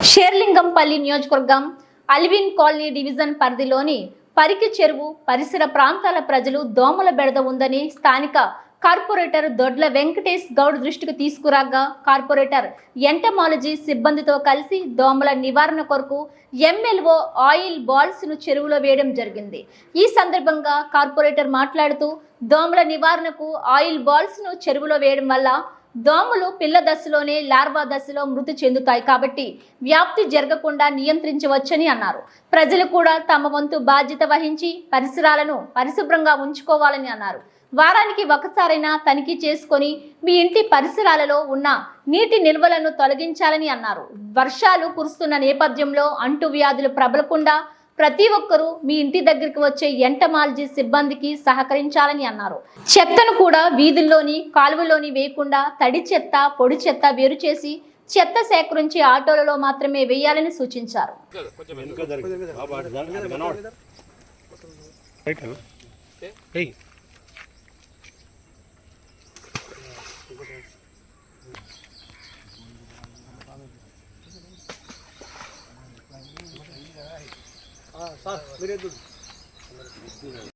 షేర్లింగంపల్లి నియోజకవర్గం Alvin colony division పరిధిలోని పరికి చెరువు పరిసర ప్రాంతాల ప్రజలు దోమల బెడద ఉందని స్థానిక కార్పొరేటర్ దొడ్ల వెంకటేష్ గౌడ్ దృష్టికి తీసుకురాగా కార్పొరేటర్ ఎంటమాలజీ సిబ్బందితో కలిసి దోమల నివారణ కొరకు ఎంఎల్ఓ ఆయిల్ బాల్స్ను చెరువులో వేయడం జరిగింది. ఈ సందర్భంగా కార్పొరేటర్ మాట్లాడుతూ దోమల నివారణకు ఆయిల్ బాల్స్ను చెరువులో వేయడం వల్ల దోమలు పిల్ల దశలోనే లార్వా దశలో మృతి చెందుతాయి కాబట్టి వ్యాప్తి జరగకుండా నియంత్రించవచ్చని అన్నారు. ప్రజలు కూడా తమ వంతు బాధ్యత వహించి పరిసరాలను పరిశుభ్రంగా ఉంచుకోవాలని అన్నారు. వారానికి ఒకసారైనా తనిఖీ చేసుకొని మీ ఇంటి పరిసరాలలో ఉన్న నీటి నిల్వలను తొలగించాలని అన్నారు. వర్షాలు కురుస్తున్న నేపథ్యంలో అంటువ్యాధులు ప్రబలకుండా ప్రతి ఒక్కరూ మీ ఇంటి దగ్గరికి వచ్చే ఎంటమాలజీ సిబ్బందికి సహకరించాలని అన్నారు. చెత్తను కూడా వీధుల్లోని కాలువలోని వేయకుండా తడి చెత్త పొడి చెత్త వేరు చేసి చెత్త సేకరించి ఆటోలలో మాత్రమే వేయాలని సూచించారు. हाँ साथ मेरे दूध।